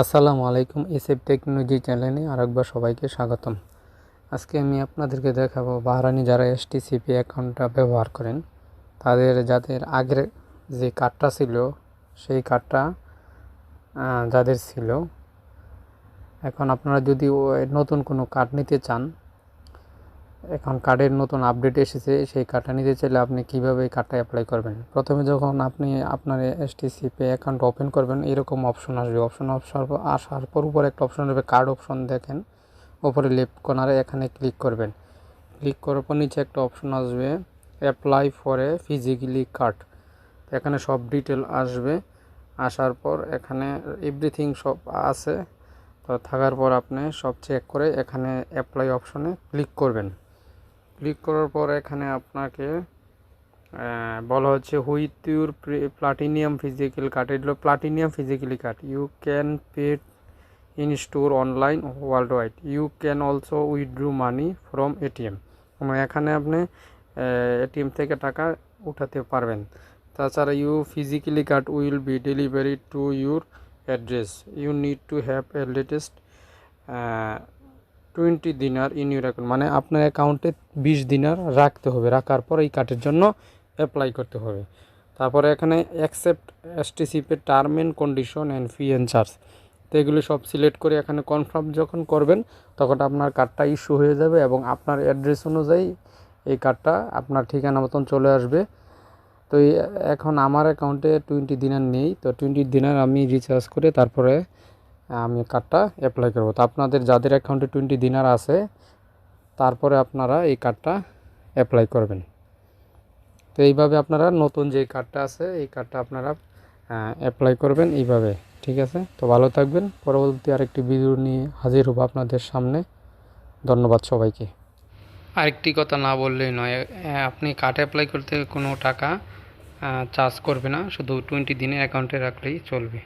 আসসালামু আলাইকুম, SF technology চ্যানেলে আরেকবার সবাইকে স্বাগতম। আজকে আমি আপনাদেরকে দেখাবো বাহারানি যারা এসটিসিপি অ্যাকাউন্টটা ব্যবহার করেন, তাদের যাদের আগের যে কার্ডটা ছিল, সেই কার্ডটা যাদের ছিল। এখন আপনারা যদি নতুন কোনো কার্ড নিতে চান এখন কার্ডের নতুন আপডেট এসেছে, সেই কার্ডটা নিতে চাইলে আপনি কীভাবে এই কার্ডটা অ্যাপ্লাই করবেন? প্রথমে যখন আপনি আপনার এসটিসি পে অ্যাকাউন্ট ওপেন করবেন, এরকম অপশন আসবে। অপশন পর আসার পর উপরে একটা অপশন আসবে কার্ড অপশন দেখেন। উপরে লেফট কর্নারে এখানে ক্লিক করবেন। ক্লিক করার পর নিচে একটা অপশন আসবে apply for a physically card এখানে সব ডিটেল আসবে। আসার পর এখানে এভরিথিং সব আছে। তো থাকার পর আপনি সব চেক করে এখানে অ্যাপ্লাই অপশনে ক্লিক করবেন। ক্লিক করার পর এখানে আপনাকে বলা হচ্ছে with your platinum physical card এগুলো platinum physically card you can pay in store online world wide you can also withdraw money from ATM এখানে আপনি এটিএম থেকে টাকা উঠাতে পারবেন। তাছাড়া you physically card will be delivery to your address you need to have a latest twenty dinar in your account মানে আপনার অ্যাকাউন্টে বিশ দিনার রাখতে হবে, রাখার পর এই কার্ডের জন্য অ্যাপ্লাই করতে হবে। তারপরে এখানে accept এসটিসিপের term and condition and fee and charge তো এগুলো সব সিলেক্ট করে এখানে কনফার্ম যখন করবেন, তখন আপনার কার্ডটা ইস্যু হয়ে যাবে এবং আপনার অ্যাড্রেস অনুযায়ী এই কার্ডটা আপনার ঠিকানা মতন চলে আসবে। তো এখন আমার অ্যাকাউন্টে টোয়েন্টি দিনার নেই, তো টোয়েন্টি দিনার আমি রিচার্জ করে তারপরে আমি কার্ডটা অ্যাপ্লাই করব। তো আপনাদের যাদের অ্যাকাউন্টে টোয়েন্টি দিনার আছে, তারপরে আপনারা এই কার্ডটা অ্যাপ্লাই করবেন। তো এইভাবে আপনারা নতুন যে কার্ডটা আছে, এই কার্ডটা আপনারা অ্যাপ্লাই করবেন এইভাবে, ঠিক আছে? তো ভালো থাকবেন। পরবর্তী আরেকটি ভিডিও নিয়ে হাজির হব আপনাদের সামনে। ধন্যবাদ সবাইকে। আরেকটি কথা না বললেই নয় আপনি কার্ড অ্যাপ্লাই করতে কোনো টাকা চার্জ করবে না, শুধু টোয়েন্টি দিনের অ্যাকাউন্টে রাখলেই চলবে।